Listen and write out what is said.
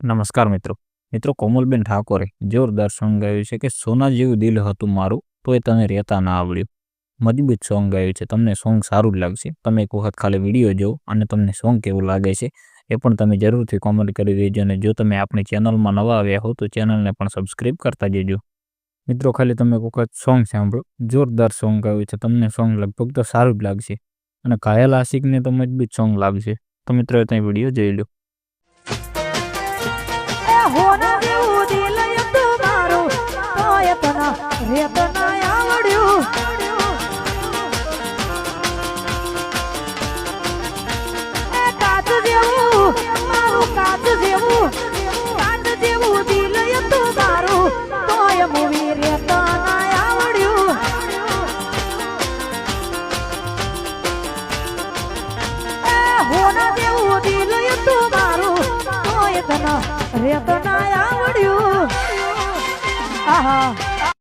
નમસ્કાર મિત્રો. મિત્રો કોમલબેન ઠાકોરે જોરદાર સોંગ ગાયું છે કે સોના જેવું દિલ હતું મારું તો એ તને રહેતા ના આવડ્યું. મજબૂત સોંગ ગાયું છે. તમને સોંગ સારું જ લાગશે. તમે એક વખત ખાલી વીડિયો જુઓ અને તમને સોંગ કેવું લાગે છે એ પણ તમે જરૂરથી કોમેન્ટ કરી દેજો અને જો તમે આપણી ચેનલમાં નવા આવ્યા હો તો ચેનલને પણ સબસ્ક્રાઈબ કરતા જજો. મિત્રો ખાલી તમે એક વખત સોંગ સાંભળો. જોરદાર સોંગ ગાયું છે. તમને સોંગ લગભગ તો સારું જ લાગશે. અને ઘાયલ આશિકને તો મજબૂત સોંગ લાગશે. તો મિત્રો ત્યાં વીડિયો જોઈ લો. તને રેત ના આવડ્યું કાચ જેવું, મારું કાચ જેવું કાચ જેવું દિલ હતું તોય મૂવી રેત આવડ્યું. હોના જેવું દિલ હતું મારું આવડ્યું.